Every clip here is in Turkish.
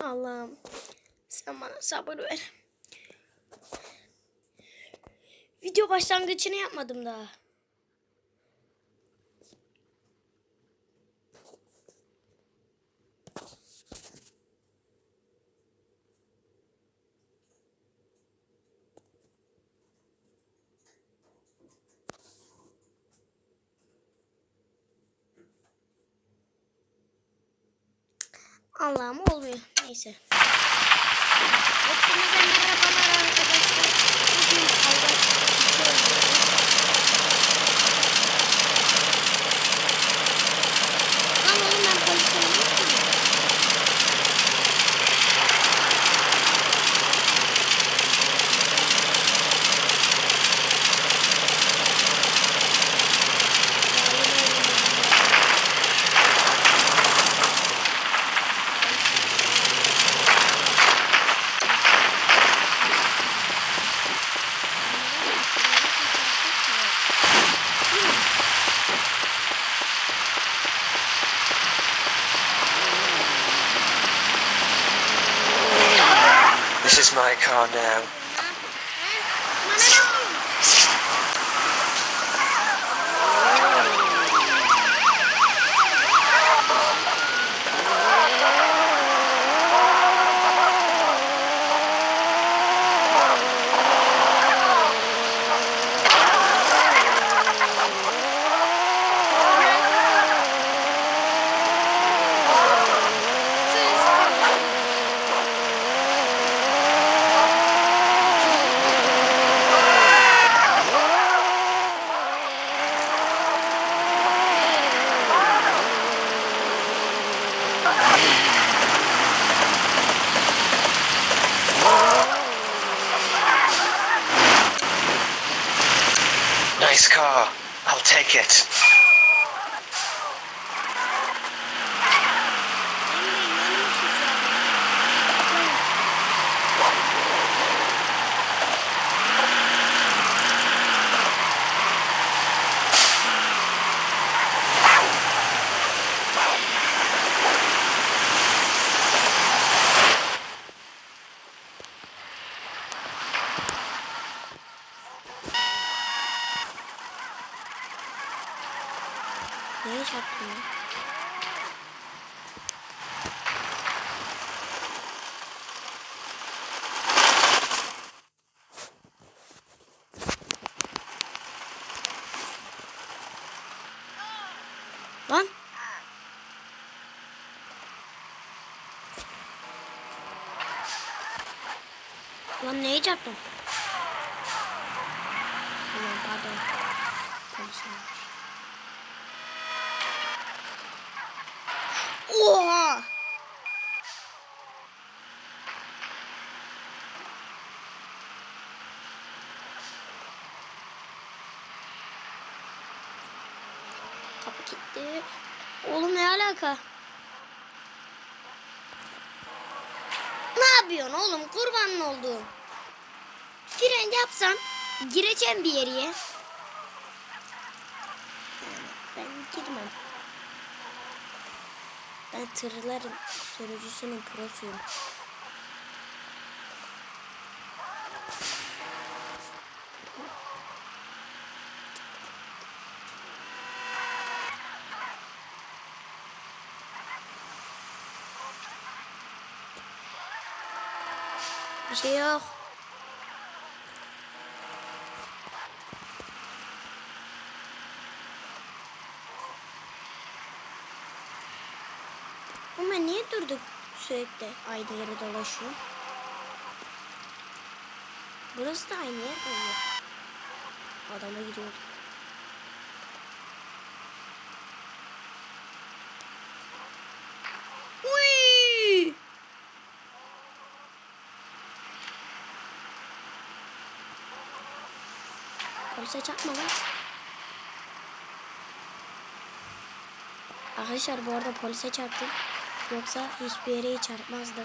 Allah'ım sen bana sabır ver. Video başlangıcını yapmadım daha. Allah'ım olmuyor. Neyse. Hepinize merhabalar arkadaşlar. Bugün Allah Down. Lan neye çarptım? Ulan pardon. Polis. Oha! Kapı gitti. Oğlum ne alaka? Ne yapıyorsun oğlum? Kurbanın olduğum. Fren yapsan gireceğim bir yere. Ben girmem. Ben tırların sürücüsünün prosuyum. Bir şey yok. Ama niye durduk sürekli aynı yere dolaşıyor? Burası da aynı yer mi? Adama gidiyorduk. Uy! Polise çarpma lan. Arkadaşlar bu arada polise çarptım. Yoksa hiçbir yere çarpmazdı.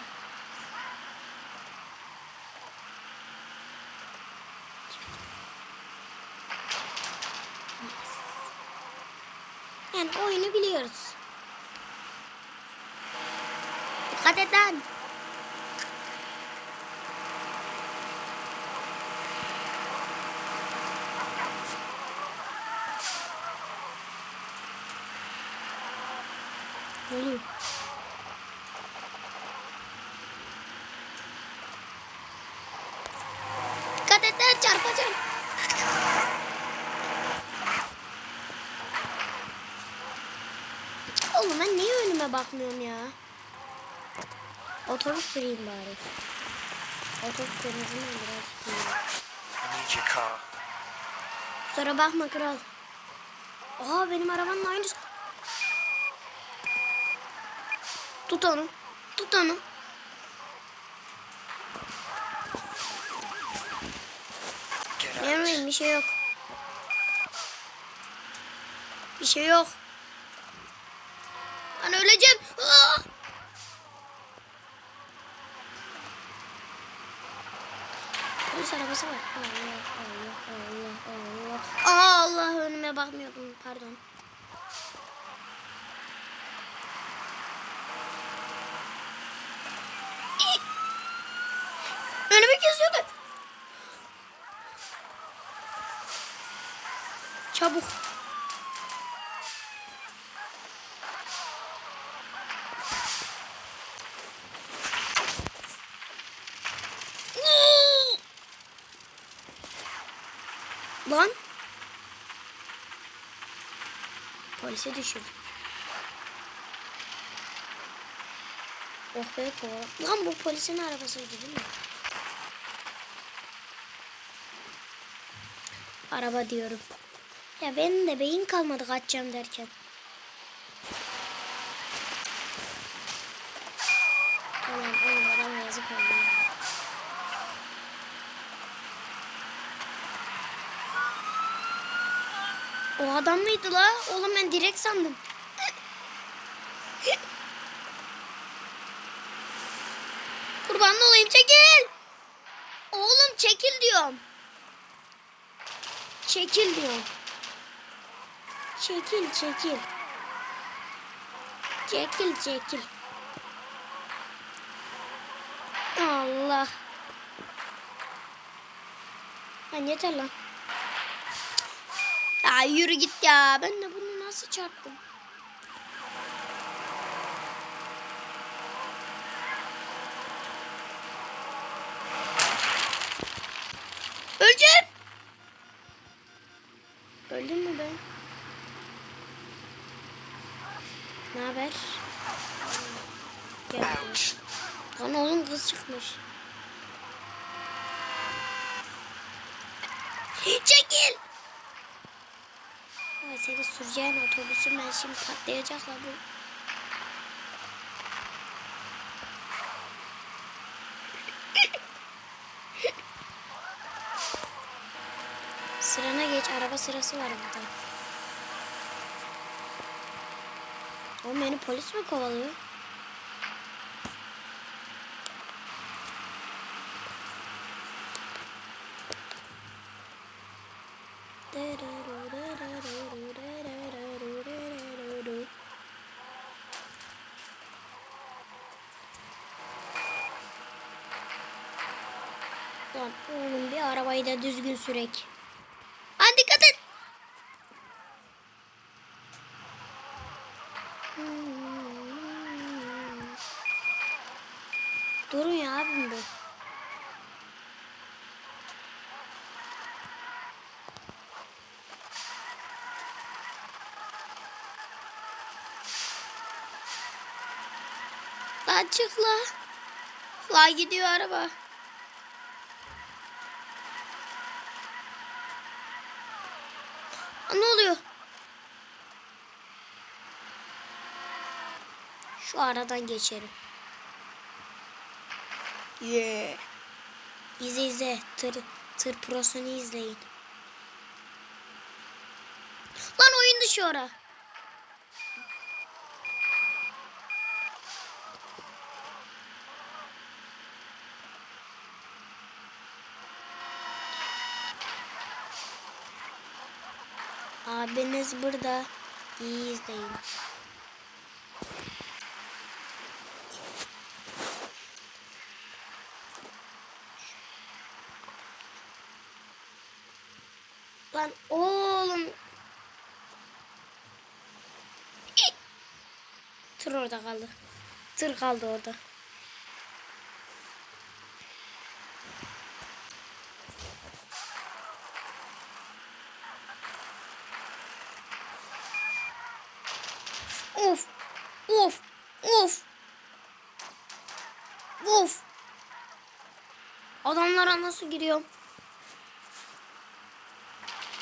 Yani oyunu biliyoruz. Dikkat et lan. Geliyor. Ben çarpacağım. Oğlum ben niye önüme bakmıyorum ya? Otobüs süreyim bari. Otobüs sürmesinden biraz süreyim. I need your car. Kusura bakma kral. Aa benim arabanın aynısı. Tut onu. Tut onu. Memnunum bir şey yok. Bir şey yok. Ben öleceğim. Aa! Polis arabası var. Allah Allah Allah Allah. Allah önüme bakmıyordum pardon. Çabuk. Lan. Polise düşürdüm. Oh be kovala. Lan bu polisin arabasıydı değil mi? Araba diyorum. Ya benim de beyin kalmadı kaçacağım derken. Aman oğlum adama yazık oldu. O adam mıydı la? Oğlum ben direkt sandım. Kurban olayım çekil. Oğlum çekil diyorum. Çekil diyorum. Çekil çekil. Çekil çekil. Allah. Lan yeter lan. Ya yürü git ya. Ben de bunu nasıl çarptım? Öleceğim. Öldüm mü ben? Ne haber? Gel. Lan oğlum kız çıkmış. Çekil. Ay seni süreceğin otobüsüm ben şimdi patlayacak la bu. Sırana geç araba sırası var burada. Oğlum beni polis mi kovalıyor? Oğlum bir arabayı da düzgün sürek. Lan dikkat et. Durun ya abim bu. Lan çık la. La gidiyor araba. Aa, Ne oluyor? Şu aradan geçerim. Yeah. İzle izle. Tır, tır prosunu izleyin. Lan oyun dışı ora. Abiniz burada. İyi izleyin. Lan oğlum. Tır orada kaldı. Tır kaldı orada. Of. Adamlara nasıl giriyorum?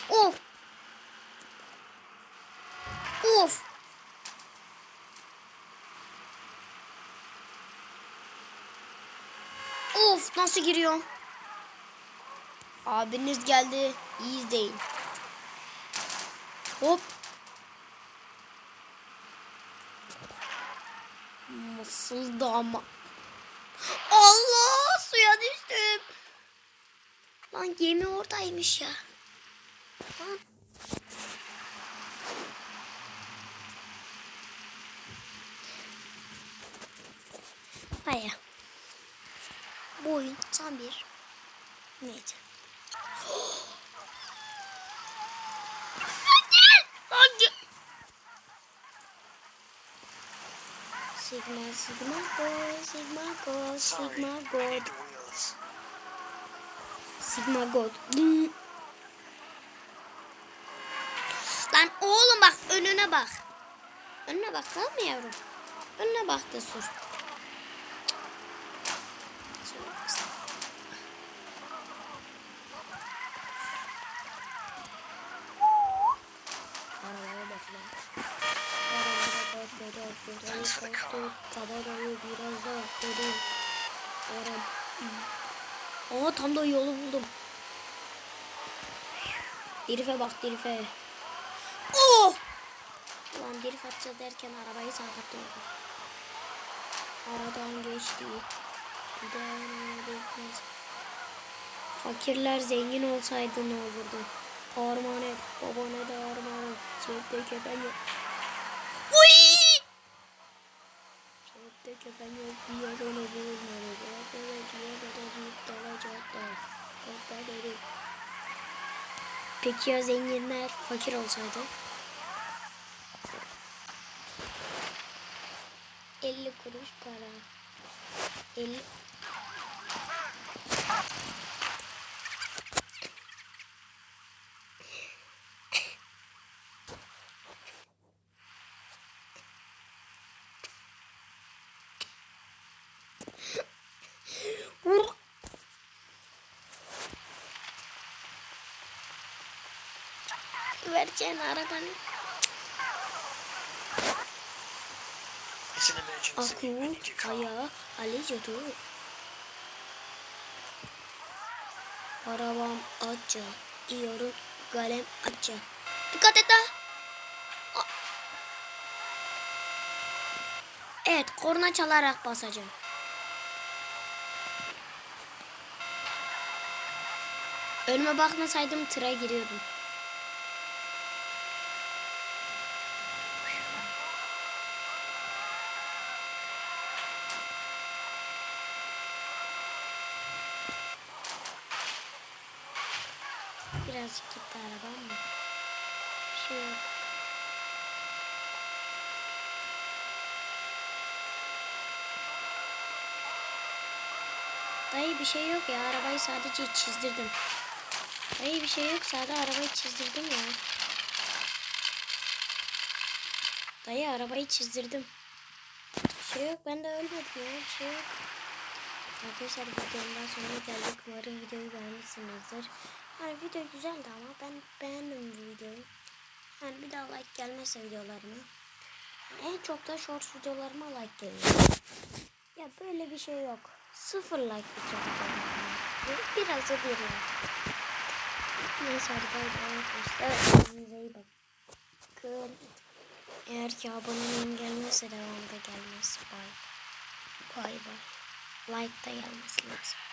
Of. Of. Of nasıl giriyorum? Abiniz geldi. İyi izleyin. Hop. Nasıl da ama. Lan gemi oradaymış ya. Lan. Hayır. Bu oyun tam bir neydi? Sigma, Sigma, Go, Sigma, Go, Sigma, I Sigma God. Hmm. Lan oğlum bak önüne bak. Önüne bak tamam mı yavrum? Önüne bak da sür. Arabaya bak lan. Arabaya the car. Kabarayı biraz daha koydum. Aa tam da yolu buldum. Dirife bak dirife. Oh! Ulan dirif atacağız derken arabayı sarkıttırdım. Aradan geçti. Fakirler zengin olsaydı ne olurdu? Armağan et, baba ne de armağan et. Cepte kefen yok. Uy! Cepte kefen yok, bir yarını bulmadı. Bu Peki ya zenginler fakir olsaydı? Vereceğin arabanı. Aku kaya Ali jatuh. Arabam aça. İyorum kalem aça. Dikkat et ha. Evet korna çalarak basacağım. Önüme bakmasaydım tıra giriyordum. Birazcık gitti arabam? Bir şey yok. Dayı bir şey yok ya. Arabayı sadece çizdirdim. Dayı bir şey yok. Sadece arabayı çizdirdim ya. Dayı arabayı çizdirdim. Bir şey yok. Ben de ölmedim ya. Bir şey yok. Arkadaşlar videomdan sonuna geldik. Umarım videoyu beğenmişsinizdir. Yani video güzeldi ama ben beğendim bu videoyu. Yani bir daha like gelmezse videolarıma. En çok da shorts videolarıma like geliyor. Ya böyle bir şey yok. Sıfır like bir Biraz da bir like. Neyse hadi arkadaşlar. Kendinize iyi bakın. Eğer ki aboneliğim gelmezse devamda gelmez. Bay bay. Like da gelmesi lazım.